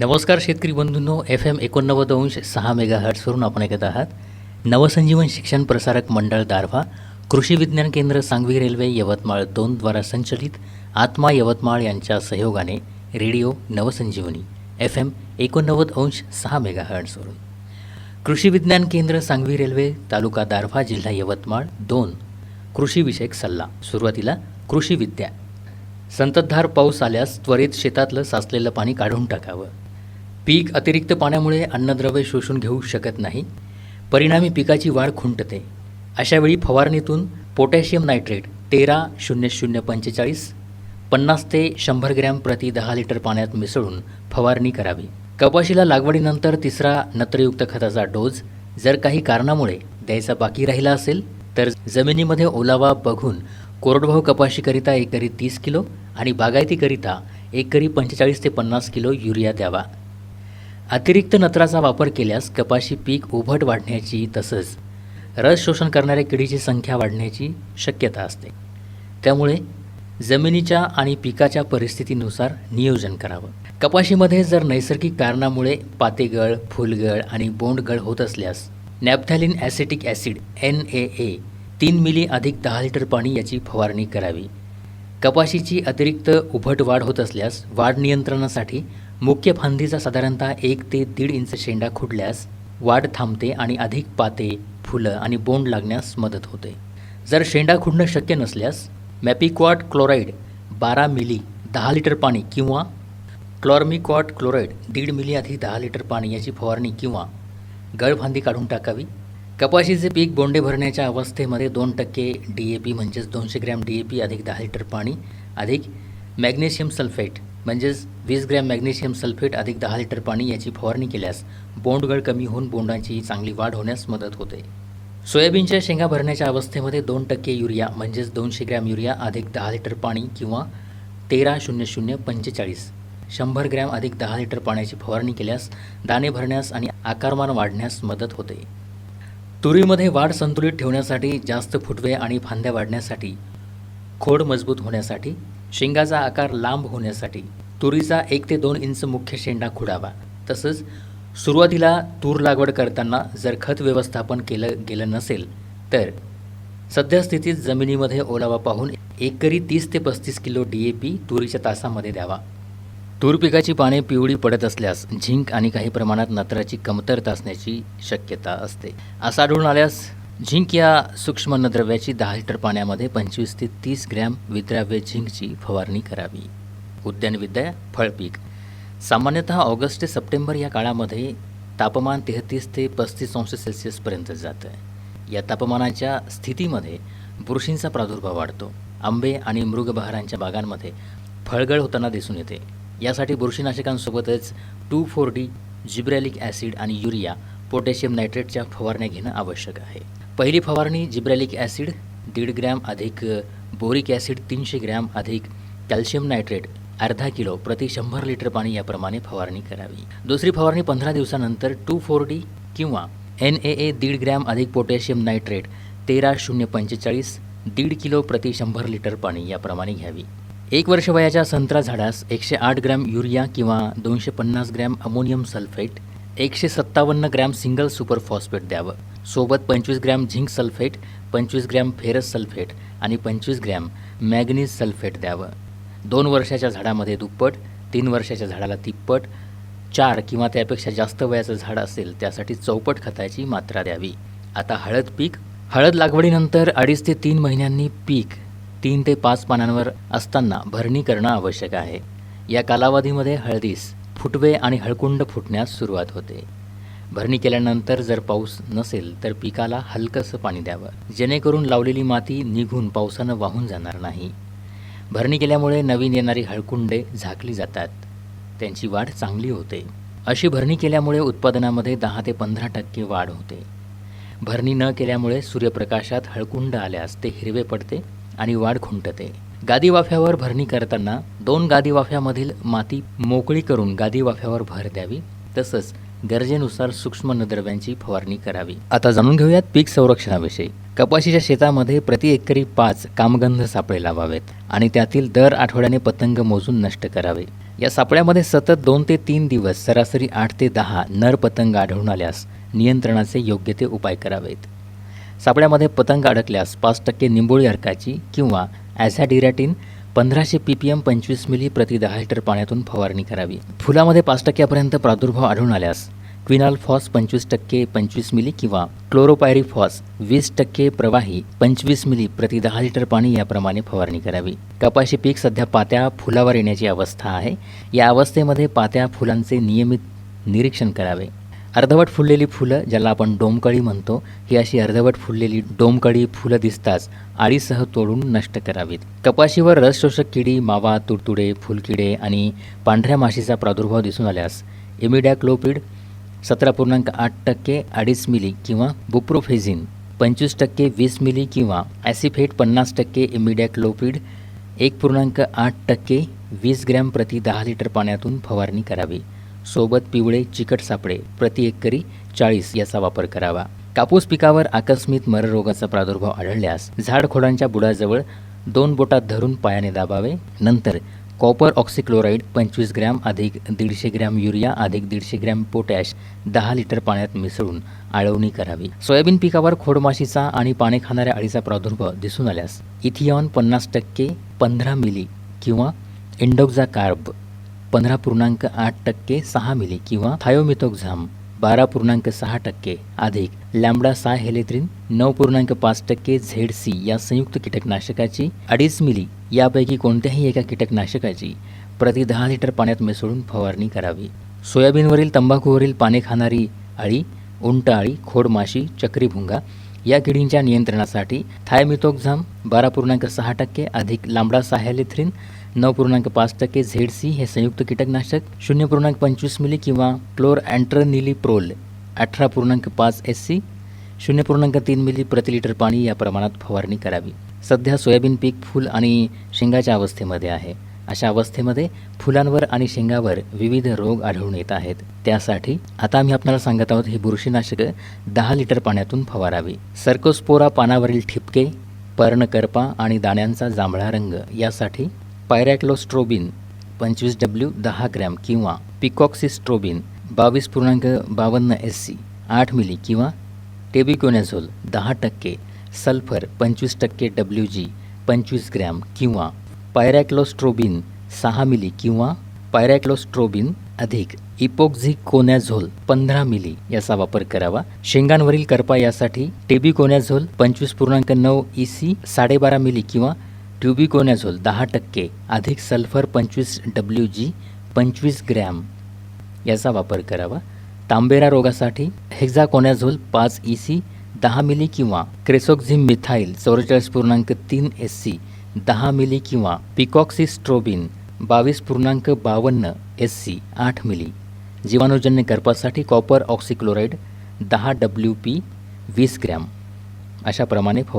नमस्कार शेतकरी बंधूंनो एफ एम एकोणनव्वद अंश सहा मेगा हर्ट्सवरून आपण ऐकत आहात. नवसंजीवन शिक्षण प्रसारक मंडळ दारव्हा कृषी विज्ञान केंद्र सांगवी रेल्वे यवतमाळ दोनद्वारा संचलित आत्मा यवतमाळ यांच्या सहयोगाने रेडिओ नवसंजीवनी एफ एम एकोणनव्वद अंश सहा मेगा हर्ट्सवरून कृषी विज्ञान केंद्र सांगवी रेल्वे तालुका दारव्हा जिल्हा यवतमाळ दोन कृषीविषयक सल्ला. सुरुवातीला कृषी विद्या संततधार पाऊस आल्यास त्वरित शेतातलं साचलेलं पाणी काढून टाकावं. पीक अतिरिक्त पाण्यामुळे अन्नद्रव्य शोषून घेऊ शकत नाही. परिणामी पिकाची वाढ खुंटते. अशावेळी फवारणीतून पोटॅशियम नायट्रेट तेरा शून्य शून्य पंचेचाळीस पन्नास ते शंभर ग्रॅम प्रति दहा लिटर पाण्यात मिसळून फवारणी करावी. कपाशीला लागवडीनंतर तिसरा नत्रयुक्त खताचा डोस जर काही कारणामुळे द्यायचा बाकी राहिला असेल तर जमिनीमध्ये ओलावा बघून कोरडवाहू कपाशीकरिता एकरी तीस किलो आणि बागायतीकरिता एकरी पंचेचाळीस ते पन्नास किलो युरिया द्यावा. अतिरिक्त नत्राचा वापर केल्यास कपाशी पीक उभट वाढण्याची तसंच रस शोषण करणाऱ्या किडीची संख्या वाढण्याची शक्यता असते. त्यामुळे जमिनीच्या आणि पिकाच्या परिस्थितीनुसार नियोजन करावं. कपाशीमध्ये जर नैसर्गिक कारणामुळे पातेगळ फुलगळ आणि बोंडगळ होत असल्यास naphthalene acetic acid N A A तीन मिली अधिक दहा लिटर पाणी याची फवारणी करावी. कपाशीची अतिरिक्त उभट वाढ होत असल्यास वाढ नियंत्रणासाठी मुख्य फांदीचा साधारणतः एक ते दीड इंच शेंडा खुडल्यास वाढ थांबते आणि अधिक पाते फुलं आणि बोंड लागण्यास मदत होते. जर शेंडा खुडणं शक्य नसल्यास मॅपिक्वाट क्लोराईड बारा मिली दहा लिटर पाणी किंवा क्लॉर्मिक्वाट क्लोराईड दीड मिली आधी दहा लिटर पाणी याची फवारणी किंवा गळफांदी काढून टाकावी. कपाशीचे पीक बोंडे भरण्याच्या अवस्थेमध्ये दोन टक्के डी ए पी म्हणजेच दोनशे ग्रॅम डी ए पी अधिक दहा लिटर पाणी अधिक मॅग्नेशियम सल्फेट म्हणजेच वीस ग्रॅम मॅग्नेशियम सल्फेट अधिक दहा लिटर पाणी याची फवारणी केल्यास बोंडगळ कमी होऊन बोंडांची चांगली वाढ होण्यास मदत होते. सोयाबीनच्या शेंगा भरण्याच्या अवस्थेमध्ये दोन टक्के युरिया म्हणजेच दोनशे ग्रॅम युरिया अधिक दहा लिटर पाणी किंवा तेरा शून्य शून्य पंचेचाळीस. शंभर ग्रॅम अधिक दहा लिटर पाण्याची फवारणी केल्यास दाणे भरण्यास आणि आकारमान वाढण्यास मदत होते. तुरीमध्ये वाढ संतुलित ठेवण्यासाठी जास्त फुटवे आणि फांद्या वाढण्यासाठी खोड मजबूत होण्यासाठी शेंगाचा आकार लांब होण्यासाठी तुरीचा एक ते दोन इंच मुख्य शेंडा खुडावा. तसंच सुरुवातीला तूर लागवड करताना जर खत व्यवस्थापन केलं गेलं नसेल तर सद्यस्थितीत जमिनीमध्ये ओलावा पाहून एकरी तीस ते पस्तीस किलो डी ए पी तुरीच्या तासामध्ये द्यावा. तूर पिकाची पाने पिवळी पडत असल्यास झिंक आणि काही प्रमाणात नत्राची कमतरता असण्याची शक्यता असते. असं आढळून आल्यास झिंक या सूक्ष्म अन्नद्रव्याची दहा लिटर पाण्यामध्ये पंचवीस ते तीस ग्रॅम विद्राव्य झिंकची फवारणी करावी. उद्यानविद्या फळपीक. सामान्यतः ऑगस्ट ते सप्टेंबर या काळामध्ये तापमान तेहतीस ते पस्तीस अंश सेल्सिअसपर्यंत जातं. या तापमानाच्या स्थितीमध्ये बुरशींचा प्रादुर्भाव वाढतो. आंबे आणि मृगबहारांच्या बागांमध्ये फळगळ होताना दिसून येते. यासाठी बुरशीनाशकांसोबतच two four D gibberellic acid आणि युरिया पोटॅशियम नायट्रेटच्या फवारण्या घेणं आवश्यक आहे. पहिली फवारणी जिब्रॅलिक ॲसिड दीड ग्रॅम अधिक बोरिक ॲसिड तीनशे ग्रॅम अधिक कॅल्शियम नायट्रेट अर्धा किलो प्रति शंभर लिटर पाणी याप्रमाणे फवारणी करावी. दुसरी फवारणी पंधरा दिवसानंतर टू फोर डी किंवा एन ए ए दीड ग्रॅम अधिक पोटॅशियम नायट्रेट तेरा शून्य पंचेचाळीस दीड किलो प्रति शंभर लिटर पाणी याप्रमाणे घ्यावी. एक वर्ष वयाच्या संत्रा झाडास एकशे आठ ग्रॅम युरिया किंवा दोनशे पन्नास ग्रॅम अमोनियम सल्फेट एकशे सत्तावन्न ग्रॅम सिंगल सुपर फॉस्फेट द्यावं. सोबत पंचवीस ग्रॅम झिंक सल्फेट पंचवीस ग्रॅम फेरस सल्फेट आणि पंचवीस ग्रॅम मॅग्नीज सल्फेट द्यावं. दोन वर्षाच्या झाडामध्ये दुप्पट तीन वर्षाच्या झाडाला तिप्पट चार किंवा त्यापेक्षा जास्त वयाचं झाड असेल त्यासाठी चौपट खताची मात्रा द्यावी. आता हळद पीक. हळद लागवडीनंतर अडीच ते तीन महिन्यांनी पीक तीन ते पाच पानांवर असताना भरणी करणं आवश्यक आहे. या कालावधीमध्ये हळदीस फुटवे आणि हळकुंड फुटण्यास सुरुवात होते. भरणी केल्यानंतर जर पाऊस नसेल तर पिकाला हलकंसं पाणी द्यावं. जेणेकरून लावलेली माती निघून पावसानं वाहून जाणार नाही. भरणी केल्यामुळे नवीन येणारी हळकुंडे झाकली जातात. त्यांची वाढ चांगली होते. अशी भरणी केल्यामुळे उत्पादनामध्ये दहा ते पंधरा टक्के वाढ होते. भरणी न केल्यामुळे सूर्यप्रकाशात हळकुंड आल्यास ते हिरवे पडते आणि वाढ खुंटते. गादी वाफ्यावर भरणी करताना दोन गादी वाफ्यामधील माती मोकळी करून गादी वाफ्यावर भर द्यावी तसंच गरजेनुसार सूक्ष्म नद्रव्यांची फवारणी करावी. आता जाणून घेऊयात पीक संरक्षणाविषयी. कपाशीच्या शेतामध्ये प्रति एकरी पाच कामगंध सापळे लावावेत आणि त्यातील दर आठवड्याने पतंग मोजून नष्ट करावे. या सापळ्यामध्ये सतत दोन ते तीन दिवस सरासरी आठ ते दहा नर पतंग आढळून आल्यास नियंत्रणाचे योग्य ते उपाय करावेत. सापळ्यामध्ये पतंग अडकल्यास पाच टक्के निंबोळी अर्काची किंवा ॲझॅडिरॅटिन पंधराशे पी पी एम पंचवीस मिली प्रति दहा लिटर पाण्यातून फवारणी करावी. फुलामध्ये पाच टक्क्यापर्यंत प्रादुर्भाव आढळून आल्यास क्विनाल फॉस पंचवीस टक्के पंचवीस मिली किंवा क्लोरोपायरी फॉस वीस टक्के प्रवाही पंचवीस मिली प्रति दहा लिटर पाणी याप्रमाणे फवारणी करावी. कपाशी पीक सध्या पात्या फुलावर येण्याची अवस्था आहे. या अवस्थेमध्ये पात्या फुलांचे नियमित निरीक्षण करावे. अर्धवट फुललेली फुलं ज्याला आपण डोमकळी म्हणतो ही अशी अर्धवट फुललेली डोमकळी फुलं दिसताच आळीसह तोडून नष्ट करावीत. कपाशीवर रस शोषक किडी मावा तुडतुडे फुलकिडे आणि पांढऱ्या माशीचा प्रादुर्भाव दिसून आल्यास इमिडॅक्लोपिड सतरा पूर्णांक आठ टक्के अडीच मिली किंवा बुप्रोफेझिन पंचवीस टक्के वीस मिली किंवा ॲसिफेट पन्नास टक्के इमिडॅक्लोपिड एक पूर्णांक आठ टक्के वीस ग्रॅम प्रति दहा लिटर पाण्यातून फवारणी करावी. सोबत पिवळे चिकट सापळे प्रति एकरी चाळीस याचा वापर करावा. कापूस पिकावर आकस्मिक मररोगाचा प्रादुर्भाव आढळल्यास झाडखोडांच्या बुडाजवळ दोन बोटात धरून पायाने दाबावे. नंतर कॉपर ऑक्सिक्लोराईड पंचवीस ग्रॅम अधिक दीडशे ग्रॅम युरिया अधिक दीडशे ग्रॅम पोटॅश दहा लिटर पाण्यात मिसळून आळवणी करावी. सोयाबीन पिकावर खोडमाशीचा आणि पाने खाणाऱ्या अळीचा प्रादुर्भाव दिसून आल्यास इथियॉन पन्नास टक्के पंधरा मिली किंवा इंडोक्झा कार्ब पंधरा पूर्णांक आठ टक्के सहा मिली किंवा थायोमिथोक्झाम बारा पूर्णांक सहा टक्के अधिक लॅम्बडा सा हेलेथ्रिन नऊ पूर्णांक पाच टक्के झेड सी या संयुक्त कीटकनाशकाची अडीच मिली यापैकी कोणत्याही एका कीटकनाशकाची प्रति दहा लिटर पाण्यात मिसळून फवारणी करावी. सोयाबीनवरील तंबाखूवरील पाने खाणारी अळी उंट अळी खोडमाशी चक्रीभुंगा या किडींच्या नियंत्रणासाठी थायमिथोक्झाम बारा पूर्णांक सहा टक्के अधिक लांबडा साहेलिथ्रिन नऊ पूर्णांक पाच टक्के झेड सी हे संयुक्त कीटकनाशक शून्य पूर्णांक पंचवीस मिली किंवा क्लोर अँट्रनिलिप्रोल अठरा पूर्णांक पाच एस सी शून्य पूर्णांक तीन मिली प्रति लिटर पाणी या प्रमाणात फवारणी करावी. सध्या सोयाबीन पीक फूल आणि शेंगाच्या अवस्थेमध्ये आहे. अशा अवस्थेमध्ये फुलांवर आणि शेंगावर विविध रोग आढळून येत आहेत. त्यासाठी आता आम्ही आपल्याला सांगत आहोत ही बुरशीनाशकं दहा लिटर पाण्यातून फवारावी. सर्कोस्पोरा पानावरील ठिपके पर्णकरपा आणि दाण्यांचा जांभळा रंग यासाठी पायरॅक्लोस्ट्रोबिन पंचवीस डब्ल्यू दहा ग्रॅम किंवा पिकॉक्सिस्ट्रोबिन बावीस पूर्णांक बावन्न एस सी आठ मिली किंवा टेबिकोनॅझोल दहा टक्के सल्फर पंचवीस टक्के डब्ल्यू जी पंचवीस ग्रॅम किंवा पायरॅक्लोस्ट्रोबिन सहा मिली किंवा पायरॅक्लोस्ट्रोबिन अधिक इपोक्झिकोनॅझोल पंधरा मिली याचा वापर करावा. शेंगांवरील करपा यासाठी टेबिकोनॅझोल पंचवीस पूर्णांक नऊ ई सी साडेबारा मिली किंवा ट्युबिकोनॅझोल दहा टक्के अधिक सल्फर पंचवीस डब्ल्यू जी पंचवीस ग्रॅम. याचा वापर करावा. तांबेरा रोगासाठी हेक्झाकोनॅझोल पाच ई सी दहा मिली किंवा क्रेसोक्झिम मिथाईल चौवेचाळीस पूर्णांक तीन एस सी दहा मिली किंवा पिकॉक्सिस्ट्रोबिन बावीस पूर्णांक बावन्न एस सी आठ मिली. जीवाणूजन्य गर्भासाठी कॉपर ऑक्सिक्लोराईड दहा डब्ल्यू पी वीस ग्रॅम. अशाप्रमाणे फवार